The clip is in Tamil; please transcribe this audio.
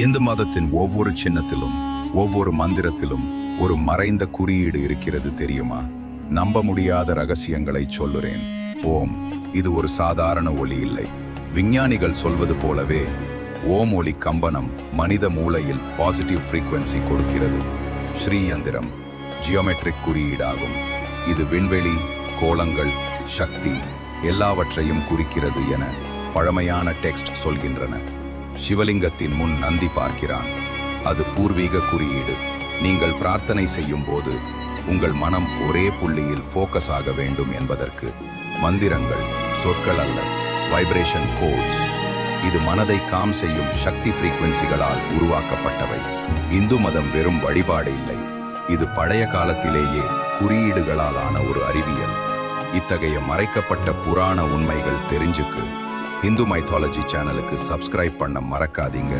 இந்து மதத்தின் ஒவ்வொரு சின்னத்திலும் ஒவ்வொரு மந்திரத்திலும் ஒரு மறைந்த குறியீடு இருக்கிறது தெரியுமா? நம்ப முடியாத ரகசியங்களை சொல்லுறேன். ஓம் இது ஒரு சாதாரண ஒளி இல்லை. விஞ்ஞானிகள் சொல்வது போலவே ஓம் ஒளி கம்பனம் மனித மூளையில் பாசிட்டிவ் ஃப்ரீக்வன்சி கொடுக்கிறது. ஸ்ரீயந்திரம் ஜியோமெட்ரிக் குறியீடாகும். இது விண்வெளி கோலங்கள் சக்தி எல்லாவற்றையும் குறிக்கிறது என பழமையான டெக்ஸ்ட் சொல்கின்றன. சிவலிங்கத்தின் முன் நந்தி பார்க்கிறான். அது பூர்வீக குறியீடு. நீங்கள் பிரார்த்தனை செய்யும் போது உங்கள் மனம் ஒரே புள்ளியில் ஃபோக்கஸ் ஆக வேண்டும் என்பதற்கு மந்திரங்கள் சொற்கள் அல்ல வைப்ரேஷன் கோட்ஸ் இது மனதை காம் செய்யும் சக்தி ஃப்ரீக்வன்சிகளால் உருவாக்கப்பட்டவை. இந்து மதம் வெறும் வழிபாடு இல்லை. இது பழைய காலத்திலேயே குறியீடுகளாலான ஒரு அறிவியல். இத்தகைய மறைக்கப்பட்ட புராண உண்மைகள் தெரிஞ்சுக்கு இந்து மைத்தாலஜி சேனலுக்கு சப்ஸ்கிரைப் பண்ண மறக்காதீங்க.